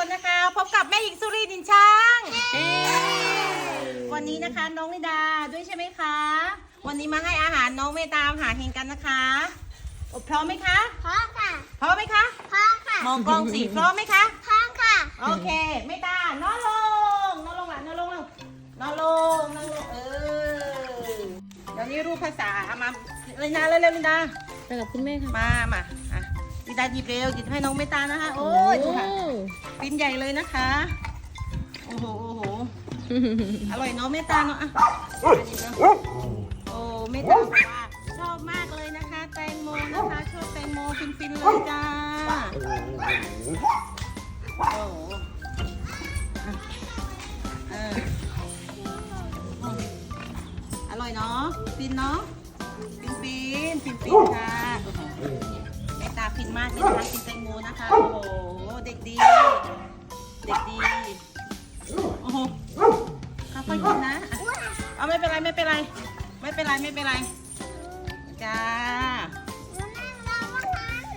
คนนะคะ พบกับแม่หญิงสุรีดินช้าง วันนี้นะคะน้องนิดาด้วยใช่ไหมคะ วันนี้มาให้อาหารน้องเมตามหาเฮงกันนะคะโอ้พร้อมไหมคะพ่อค่ะพร้อมไหมคะพ่อค่ะมองกล้องสิพร้อมไหมคะพ่อค่ะ โอเคเมตานอนลงนอนลงหล่ะนอนลงลงนอนลงนอนลงเออเดี๋ยวนี้รูปภาษาเอามาเลยนะเร็วๆลินดาไปกับคุณแม่ค่ะมามาอะลิน ดาหยิบเร็วหยิบให้น้องเมตานะคะ โอ้ยดูค่ะปิ้นใหญ่เลยนะคะ โอ้โหโอ้โหอร่อยเนาะเมตตาเนาะอะอันนี้เนาะโอ้เมตตาบอกว่าชอบมากเลยนะคะ แตงโมนะคะชอบแตงโมฟินๆเลยจ้าโอ้โหอะเอออร่อยเนาะฟินเนาะฟินฟินฟินฟินๆค่ะโอ้โหเมตตาฟินมากเลยนะคะกินแตงโมนะคะ โอ้โห เด็กดี เด็กดี โอ้โหค่อยๆกินนะอะเอาไม่เป็นไรไม่เป็นไร ไม่เป็นไรไม่เป็นไร จ้า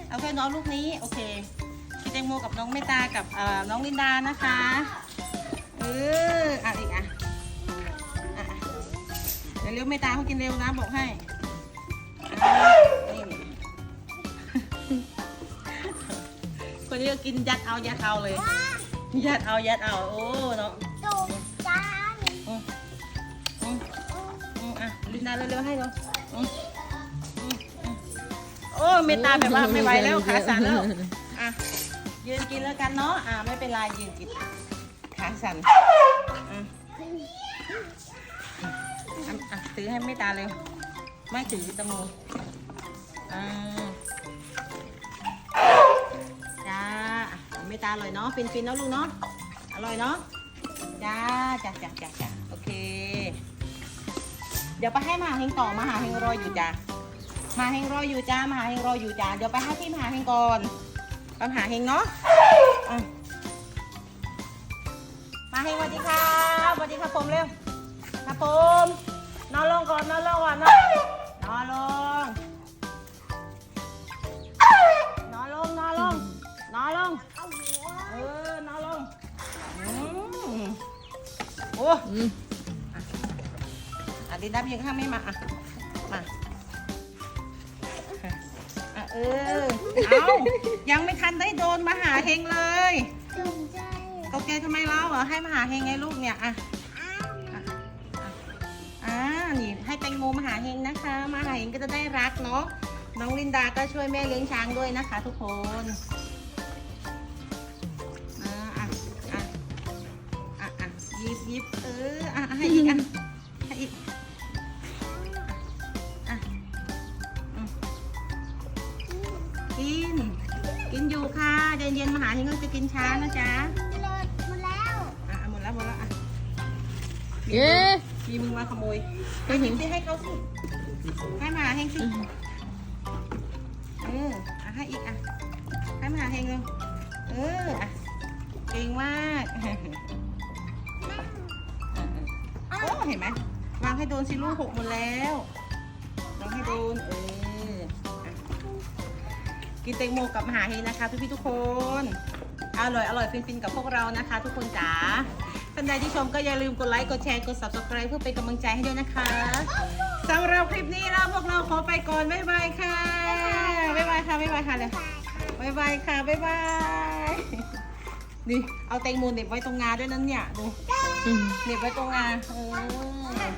เอาแค่น้องลูกนี้ โอเค กินแตงโมกับน้องเมตตากับเอ่อน้องลินดานะคะ เอออะอีกอะอะอะเดี๋ยวเร็วเมตตาเขากินเร็วนะบอกให้ คนนี้ก็กินยัดเอายัดเอาเลย ยัดเอายัดเอาโอ้เนาะจุกจาอืมอืมอืมอะลินดาเร็วๆให้เราอืมอืมอืมโอ้เมตตาแบบว่าไม่ไหวแล้วขาสั่นแล้วอะยืนกินแล้วกันเนาะอะไม่เป็นไรยืนกินขาสั่นอะอะอะถือให้เมตตาเร็วไม่ถือตะมูอ่า ตาอร่อยเนาะฟินๆเนาะลูกเนาะอร่อยเนาะจ้าจ้าจ้าจ้าจ้าโอเค เดี๋ยวไปให้มหาเฮงต่อมาหาเฮงรออยู่จ้ามหาเฮงรออยู่จ้ามาหาเฮงรออยู่จ้าเดี๋ยวไปให้ที่มหาเฮงก่อนไปมหาเฮงเนาะอะมาเฮงสวัสดีครับสวัสดีครับผมเร็วครับผมนอนลงก่อนนอนลงก่อนนอนนอนลง อ้อืมอะดินดับยังข้างไม่มาอะมาอะเออเอายังไม่ทันได้โดนมาหาเฮงเลยจุกใจตกใจทำไมเล่าเหรอให้มาหาเฮงไงลูกเนี่ยอะอ้าวอะอะอ่านี่ให้แตงโมมาหาเฮงนะคะ มาหาเฮงก็จะได้รักเนาะน้องลินดาก็ช่วยแม่เลี้ยงช้างด้วยนะคะ ทุกคน ยู่ค่ะเย็นเย็นๆมาหาเฮงก็จะกินช้านะจ๊ะจะโดนหมดแล้วอะหมดแล้วหมดแล้วอะเย้มีมึงมาขโมยไปหยิบสิให้เขาสิให้มาหาเฮงสิเอออะให้อีกอะให้มาหาเฮงเลยเอออะเก่งมากเออเออโอ้เห็นไหมวางให้โดนสิลูกหกหมดแล้ววางให้โดนเอออะ กินเต็งโมกับมหาเฮงนะคะพี่พี่ๆทุกคน อร่อยอร่อยฟินๆกับพวกเรานะคะ ทุกคนจ๋าท่านใดที่ชมก็อย่าลืมกดไลค์กดแชร์กด subscribe เพื่อเป็นกำลังใจให้ด้วยนะคะสำหรับคลิปนี้เราพวกเราขอไปก่อนบ๊ายบายค่ะบ๊ายบายค่ะบ๊ายบายค่ะเลยบ๊ายบายค่ะบ๊ายบายนี่เอาแตงโมเหน็บไว้ตรงงาด้วยนั่นเนี่ยดูอืมเหน็บไว้ตรงงาเออ